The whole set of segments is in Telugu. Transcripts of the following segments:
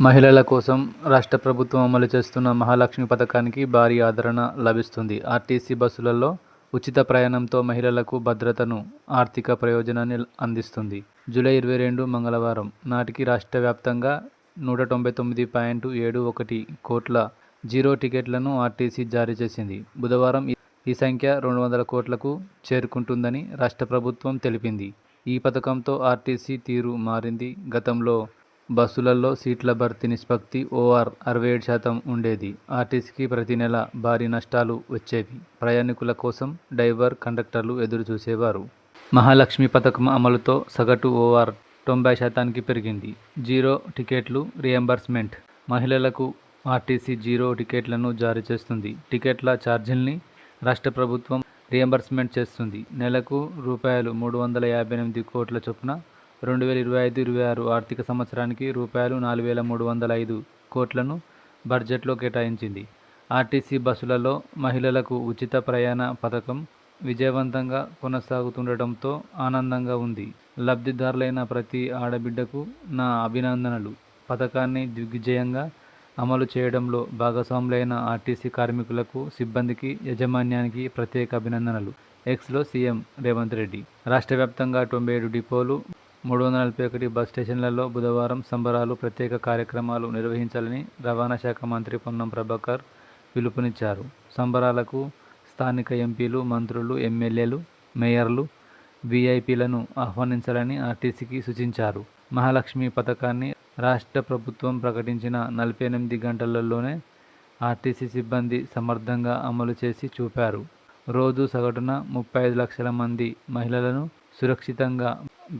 మహిళల కోసం రాష్ట్ర ప్రభుత్వం అమలు చేస్తున్న మహాలక్ష్మి పథకానికి భారీ ఆదరణ లభిస్తుంది. ఆర్టీసీ బస్సులలో ఉచిత ప్రయాణంతో మహిళలకు భద్రతను ఆర్థిక ప్రయోజనాన్ని అందిస్తుంది. జూలై ఇరవై రెండు మంగళవారం నాటికి రాష్ట్ర వ్యాప్తంగా నూట తొంభై తొమ్మిది పాయింట్ ఏడు ఒకటి కోట్ల జీరో టికెట్లను ఆర్టీసీ జారీ చేసింది. బుధవారం ఈ- సంఖ్య రెండు వందల కోట్లకు చేరుకుంటుందని రాష్ట్ర ప్రభుత్వం తెలిపింది. ఈ పథకంతో ఆర్టీసీ తీరు మారింది. గతంలో బస్సులలో సీట్ల భర్తీ నిష్పత్తి ఓఆర్ అరవై ఏడు శాతం ఉండేది. ఆర్టీసీకి ప్రతి నెల భారీ నష్టాలు వచ్చేవి. ప్రయాణికుల కోసం డ్రైవర్ కండక్టర్లు ఎదురు చూసేవారు మహాలక్ష్మి పథకం అమలుతో సగటు ఓఆర్ తొంభై శాతానికి పెరిగింది. జీరో టికెట్లు రియంబర్స్మెంట్. మహిళలకు ఆర్టీసీ జీరో టికెట్లను జారీ చేస్తుంది. టికెట్ల ఛార్జీల్ని రాష్ట్ర ప్రభుత్వం రియంబర్స్మెంట్ చేస్తుంది. నెలకు రూపాయలు మూడు వందల యాభై ఎనిమిది కోట్ల చొప్పున రెండు వేల ఇరవై ఐదు ఇరవై ఆరు ఆర్థిక సంవత్సరానికి రూపాయలు నాలుగు వేల మూడు వందల ఐదు కోట్లను బడ్జెట్లో కేటాయించింది. ఆర్టీసీ బస్సులలో మహిళలకు ఉచిత ప్రయాణ పథకం విజయవంతంగా కొనసాగుతుండటంతో ఆనందంగా ఉంది. లబ్ధిదారులైన ప్రతి ఆడబిడ్డకు నా అభినందనలు. పథకాన్ని దిగ్విజయంగా అమలు చేయడంలో భాగస్వాములైన ఆర్టీసీ కార్మికులకు సిబ్బందికి యాజమాన్యానికి ప్రత్యేక అభినందనలు. ఎక్స్లో సీఎం రేవంత్ రెడ్డి. రాష్ట్ర వ్యాప్తంగా తొంభై ఏడు డిపోలు మూడు వందల నలభై ఒకటి బస్ స్టేషన్లలో బుధవారం సంబరాలు ప్రత్యేక కార్యక్రమాలు నిర్వహించాలని రవాణా శాఖ మంత్రి పొన్నం ప్రభాకర్ పిలుపునిచ్చారు. సంబరాలకు స్థానిక ఎంపీలు మంత్రులు ఎమ్మెల్యేలు మేయర్లు వీఐపీలను ఆహ్వానించాలని ఆర్టీసీకి సూచించారు. మహాలక్ష్మి పథకాన్ని రాష్ట్ర ప్రభుత్వం ప్రకటించిన నలభై ఎనిమిది గంటలలోనే ఆర్టీసీ సిబ్బంది సమర్థంగా అమలు చేసి చూపారు. రోజు సగటున ముప్పై ఐదు లక్షల మంది మహిళలను సురక్షితంగా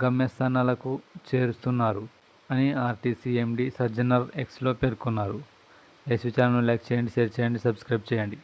గమ్యస్థానాలకు చేరుస్తున్నారు అని ఆర్టీసీ ఎండీ సజ్జనర్ ఎక్స్లో పేర్కొన్నారు. ఎస్వి ఛానల్ లైక్ చేయండి షేర్ చేయండి సబ్స్క్రైబ్ చేయండి.